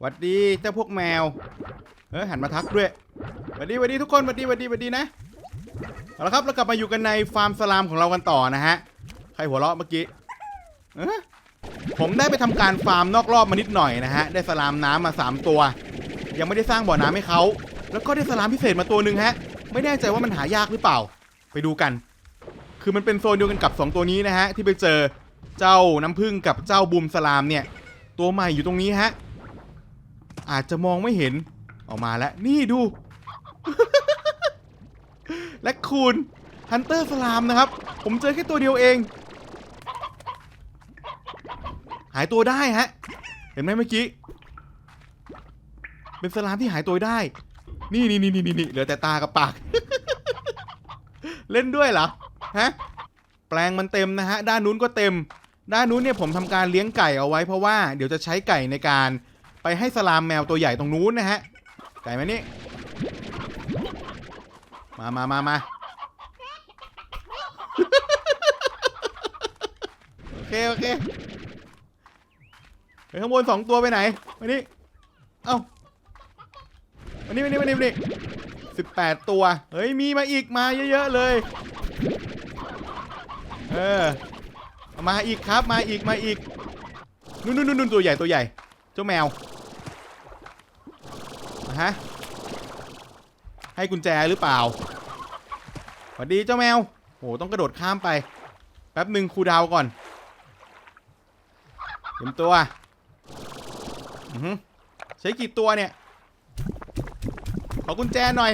หวัดดีเจ้าพวกแมวเออหันมาทักด้วยหวัดดีหวัดดีทุกคนหวัดดีหวัดดีหวัดดีนะเอาละครับเรากลับมาอยู่กันในฟาร์มสลามของเรากันต่อนะฮะใครหัวเราะเมื่อกี้เออผมได้ไปทำการฟาร์มนอกรอบมานิดหน่อยนะฮะได้สลามน้ำมา 3 ตัว ยังไม่ได้สร้างบ่อน้ำให้เขาแล้วก็ได้สลามพิเศษมาตัวหนึ่งฮะ ไม่แน่ใจว่ามันหายากหรือเปล่า ไปดูกัน คือมันเป็นโซนเดียวกันกับ 2 ตัวนี้นะฮะที่ไปเจอเจ้าน้ำผึ้งกับเจ้าบูมสลามเนี่ย ตัวใหม่อยู่ตรงนี้ฮะ อาจจะมองไม่เห็นออกมาแล้ว นี่ดู และคูณฮันเตอร์สลามนะครับ ผมเจอแค่ตัวเดียวเอง หายตัวได้ฮะ เห็นไหมเมื่อกี้ เป็นสลามที่หายตัวได้ นี่นี่นี่นี่นี่เหลือแต่ตากับปาก เล่นด้วยเหรอ ฮะ แปลงมันเต็มนะฮะ ด้านนู้นก็เต็ม ด้านนู้นเนี่ยผมทำการเลี้ยงไก่เอาไว้เพราะว่าเดี๋ยวจะใช้ไก่ในการ ไปให้สลามแมวตัวใหญ่ตรงนู้นนะฮะไก่มานี่ มามามามาโอเค โอเคไปข้างบนสองตัวไปไหนมานี่ เอ้ามานี่มานี่มานี่มานี่สิบแปดตัว เฮ้ย มีมาอีกมาเยอะๆเลย เออ มาอีกครับ มาอีก มาอีก นู่นนู่นนู่นตัวใหญ่ตัวใหญ่ เจ้าแมว ฮะ ให้กุญแจหรือเปล่าสวัสดีเจ้าแมวโหต้องกระโดดข้ามไป แป๊บหนึ่งครูดาวก่อนเตรียมตัวอือใช้กี่ตัวเนี่ย ขอกุญแจหน่อย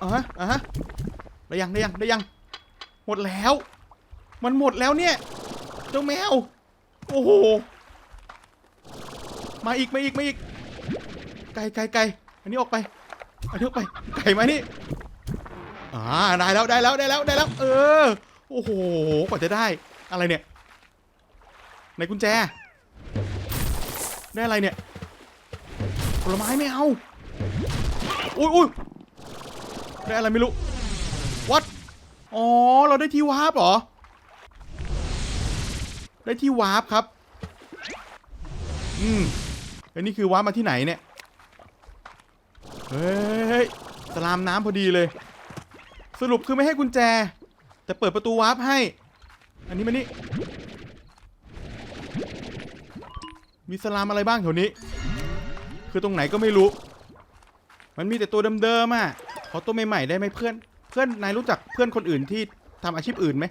อะฮะอะฮะได้ยังได้ยังได้ยัง หมดแล้ว มันหมดแล้วเนี่ย เจ้าแมว โอ้โห มาอีก มาอีก มาอีก ไก่ไก่ไก่อันนี้ออกไปอันนี้ออกไป ไก่มานี่อ่าได้แล้วได้แล้วได้แล้วได้แล้ว เออ โอ้โหกว่าจะได้ อะไรเนี่ยไหนกุญแจ ได้อะไรเนี่ยผลไม้ไม่เอาอุ้ยอุ้ยได้อะไรไม่รู้วัดอ๋อ เราได้ที่วาร์ปเหรอ ได้ที่วาร์ปครับ อืมแล้วนี่คือวาร์ปมาที่ไหนเนี่ย เฮ้ยสลามน้ำพอดีเลย สรุปคือไม่ให้กุญแจ แต่เปิดประตูวาร์ปให้ อันนี้มานี่มีสลามอะไรบ้างแถวนี้ คือตรงไหนก็ไม่รู้ มันมีแต่ตัวเดิมๆอะขอตัวใหม่ๆได้ไหมเพื่อน เพื่อนนายรู้จักเพื่อนคนอื่นที่ทำอาชีพอื่นไหม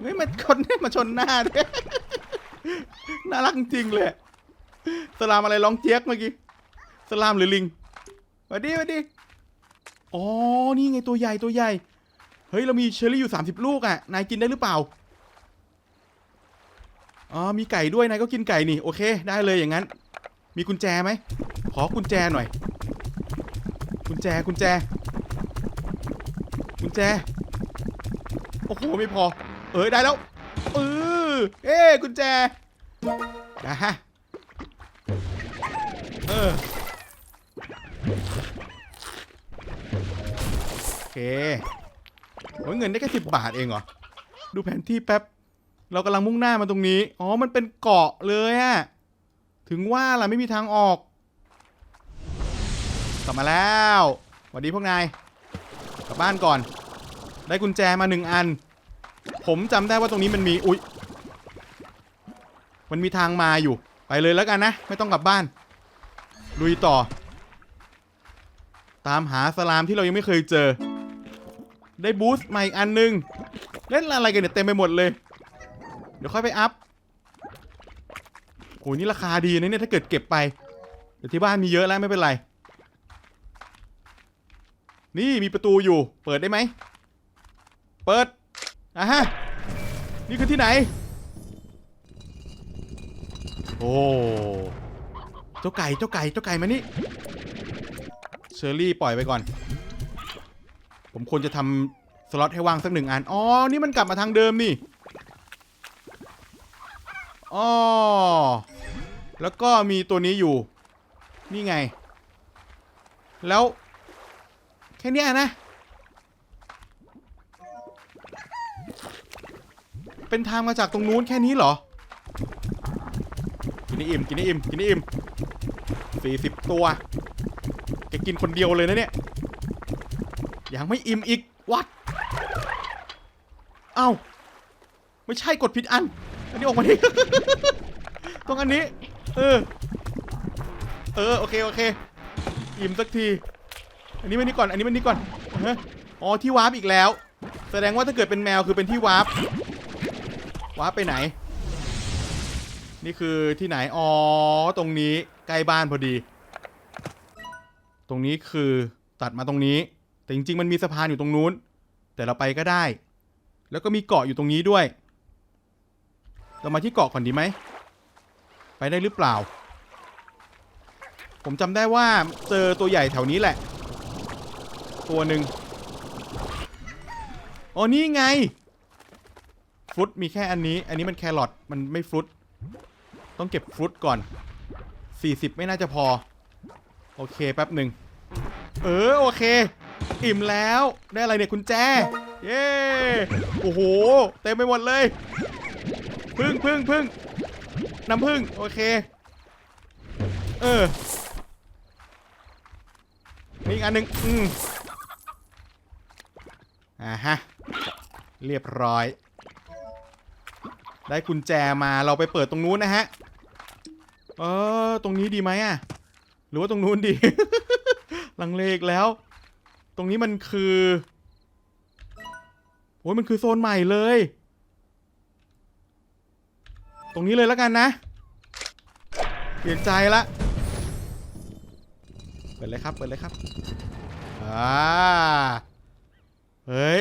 เฮ้ยมันคนนี้มาชนหน้าด้วยน่ารักจริงๆเลย สลามอะไรร้องเจ๊กเมื่อกี้ สลามหรือลิง สวัสดีสวัสดีอ๋อ นี่ไงตัวใหญ่ตัวใหญ่ เฮ้ย เรามีเชอร์รี่อยู่ 30 ลูกอะ นายกินได้หรือเปล่า อ๋อ มีไก่ด้วย นายก็กินไก่นี่ โอเค ได้เลยอย่างนั้น มีกุญแจไหม ขอกุญแจหน่อย กุญแจ กุญแจ กุญแจ โอ้โห ไม่พอ เออได้แล้ว เออเอ้กุญแจนะฮะ เออ โอเคโอ้ยเงินได้แค่สิบบาทเองเหรอ ดูแผนที่แป๊บ เรากำลังมุ่งหน้ามาตรงนี้ อ๋อ มันเป็นเกาะเลยอะถึงว่าล่ะไม่มีทางออก กลับมาแล้วสวัสดีพวกนาย กลับบ้านก่อน ได้กุญแจมาหนึ่งอัน ผมจำได้ว่าตรงนี้มันมี อุ๊ย มันมีทางมาอยู่ ไปเลยแล้วกันนะ ไม่ต้องกลับบ้าน ลุยต่อ ตามหาสลามที่เรายังไม่เคยเจอ ได้บูสต์ใหม่อีกอันหนึง เล่นอะไรกันเนี่ยเต็มไปหมดเลย เดี๋ยวค่อยไปอัพโหนี่ราคาดีนะเนี่ยถ้าเกิดเก็บไปเดี๋ยวที่บ้านมีเยอะแล้วไม่เป็นไร นี่มีประตูอยู่ เปิดได้ไหม เปิดอะฮะ นี่คือที่ไหน โอ้ เจ้าไก่ เจ้าไก่ เจ้าไก่มานี่ เชอรี่ปล่อยไปก่อน ผมควรจะทำสล็อตให้ว่างสักหนึ่งอัน อ๋อ นี่มันกลับมาทางเดิมนี่ อ๋อ แล้วก็มีตัวนี้อยู่ นี่ไง แล้ว แค่นี้นะ เป็นทางมาจากตรงนู้นแค่นี้เหรอ กินให้อิ่ม กินให้อิ่ม กินให้อิ่มสี่สิบตัว กินคนเดียวเลยนะเนี่ย ยังไม่อิ่มอีก วัด เอ้า ไม่ใช่กดผิดอัน อันนี้ออกมาดิต้องอันนี้ เออ เออ โอเค โอเค อิ่มสักที อันนี้มันนี่ก่อน อันนี้มันนี่ก่อนอ๋อ ที่วาร์ปอีกแล้ว แสดงว่าถ้าเกิดเป็นแมวคือเป็นที่วาร์ป วาร์ปไปไหน นี่คือที่ไหน อ๋อ ตรงนี้ ใกล้บ้านพอดี รงนี้คือตัดมาตรงนี้ แต่จริง ๆ มันมีสะพานอยู่ตรงนู้น แต่เราไปก็ได้ แล้วก็มีเกาะอยู่ตรงนี้ด้วย เรามาที่เกาะก่อนดีไหม ไปได้หรือเปล่า ผมจำได้ว่าเจอตัวใหญ่แถวนี้แหละ ตัวหนึ่งอ๋อนี่ไงฟรุตมีแค่อันนี้ อันนี้มันแครอทมันไม่ฟรุตต้องเก็บฟรุตก่อน 40 ไม่น่าจะพอ โอเคแป๊บหนึ่ง เออโอเค อิ่มแล้วได้อะไรเนี่ยคุณแจเย้โอ้โหเต็มไปหมดเลยพึ่งพึ่งพึ่งน้ำพึ่งโอเค เออมีอีกอันหนึ่งอืมอ่าฮะเรียบร้อย ได้กุญแจมาเราไปเปิดตรงนู้นนะฮะเออตรงนี้ดีไหมอะ หรือว่าตรงนู้นดี ลังเลอีกแล้ว ตรงนี้มันคือโอ้ยมันคือโซนใหม่เลย ตรงนี้เลยแล้วกันนะเปลี่ยนใจละเปิดเลยครับเปิดเลยครับอ่าเฮ้ย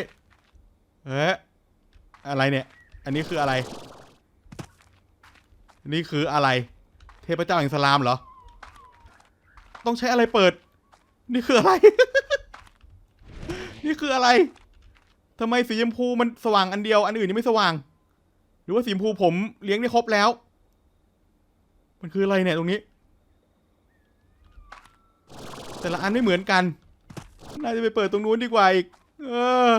เฮ้ยอะไรเนี่ย อันนี้คืออะไรนี่คืออะไร เทพเจ้าแห่งสลามเหรอ ต้องใช้อะไรเปิด นี่คืออะไร นี่คืออะไรทำไมสีชมพูมันสว่างอันเดียว อันอื่นยังไม่สว่าง หรือว่าสีชมพูผมเลี้ยงได้ครบแล้ว มันคืออะไรเนี่ยตรงนี้ แต่ละอันไม่เหมือนกัน น่าจะไปเปิดตรงนู้นดีกว่าอีก เออ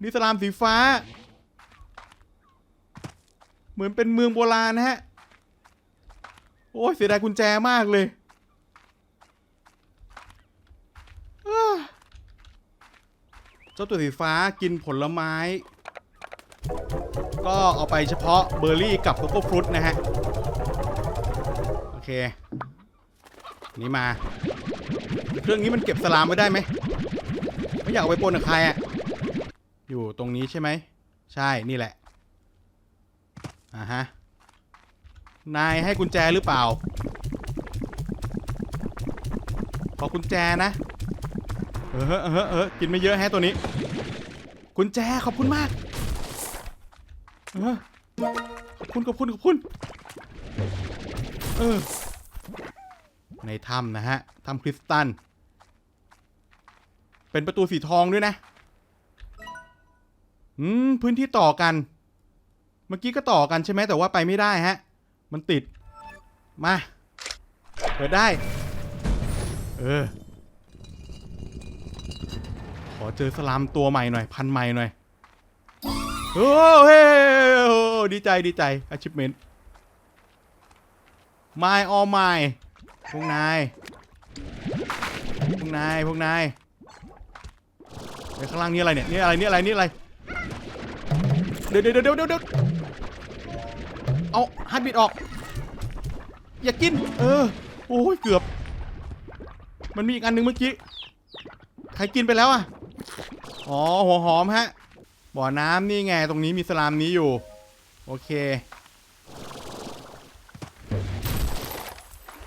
นี่สลามสีฟ้า เหมือนเป็นเมืองโบราณนะฮะ โอ้ยเสียดายกุญแจมากเลยเอ้อ เจ้าตัวสีฟ้ากินผลไม้ ก็เอาไปเฉพาะเบอร์รี่กับโกโก้ฟรุตนะฮะ โอเค นี่มา เครื่องนี้มันเก็บสลามไว้ได้ไหม ไม่อยากเอาไปปนกับใครอะอยู่ตรงนี้ใช่ไหม ใช่ นี่แหละ อ่าฮะ นายให้กุญแจหรือเปล่า ขอกุญแจนะ เออเออเออเออกินไม่เยอะแฮะตัวนี้ กุญแจขอบคุณมากเออขอบคุณขอบคุณขอบคุณเออในถ้ำนะฮะถ้ำคริสตัลเป็นประตูสีทองด้วยนะอืมพื้นที่ต่อกัน เมื่อกี้ก็ต่อกันใช่ไหมแต่ว่าไปไม่ได้ฮะ มันติด มา เปิดได้ เออ อเจอสลามตัวใหม่หน่อย พันใหม่หน่อยโอ้เฮ้โอ้ดีใจดีใจ achievement my all my พวกนาย พวกนาย พวกนายไอ้ข้างล่างนี่อะไรเนี่ย นี่อะไร นี่อะไร นี่อะไร เดี๋ยวเดี๋ยวเดี๋ยวเดี๋ยวเดี๋ยวเอาฮัตบิดออก อย่ากิน เออ โอ้ย เกือบ มันมีอีกอันหนึ่งเมื่อกี้ ใครกินไปแล้วอะ อ๋อหัวหอมฮะ บ่อน้ำนี่ไงตรงนี้มีสลามนี้อยู่ โอเค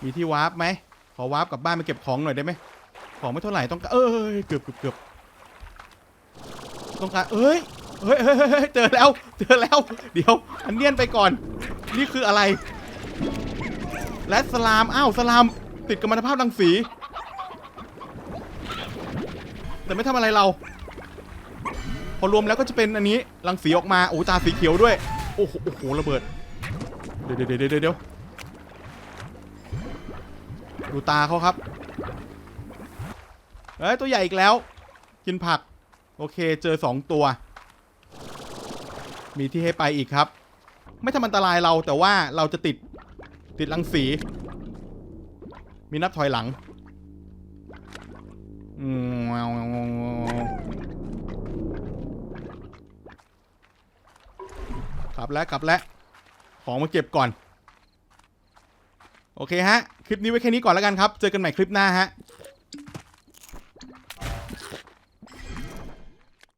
มีที่วาร์ปไหมขอวาร์ปกลับบ้านมาเก็บของหน่อยได้ไหมของไม่เท่าไหร่ต้องเอ้ยเกือบเกือบเกือบต้องการเอ้ยเฮ้ยเฮ้ยเฮ้ยเฮ้ยเจอแล้วเจอแล้ว เดี๋ยว อันเนียนไปก่อน นี่คืออะไร และสลามอ้าวสลามติดกัมมันตภาพรังสี แต่ไม่ทำอะไรเรา พอรวมแล้วก็จะเป็นอันนี้รังสีออกมาโอ้ตาสีเขียวด้วย โอ้โหโอ้โหระเบิด เดี๋ยวเดี๋ยวเดี๋ยวเดี๋ยวดูตาเขาครับเอ้ยตัวใหญ่อีกแล้ว กินผัก โอเคเจอสองตัว มีที่ให้ไปอีกครับ ไม่ทำอันตรายเราแต่ว่าเราจะติดติดรังสี มีนับถอยหลังอืม กลับแล้วกลับแล้ว ของมาเก็บก่อน โอเคฮะ คลิปนี้ไว้แค่นี้ก่อนแล้วกันครับ เจอกันใหม่คลิปหน้าฮะ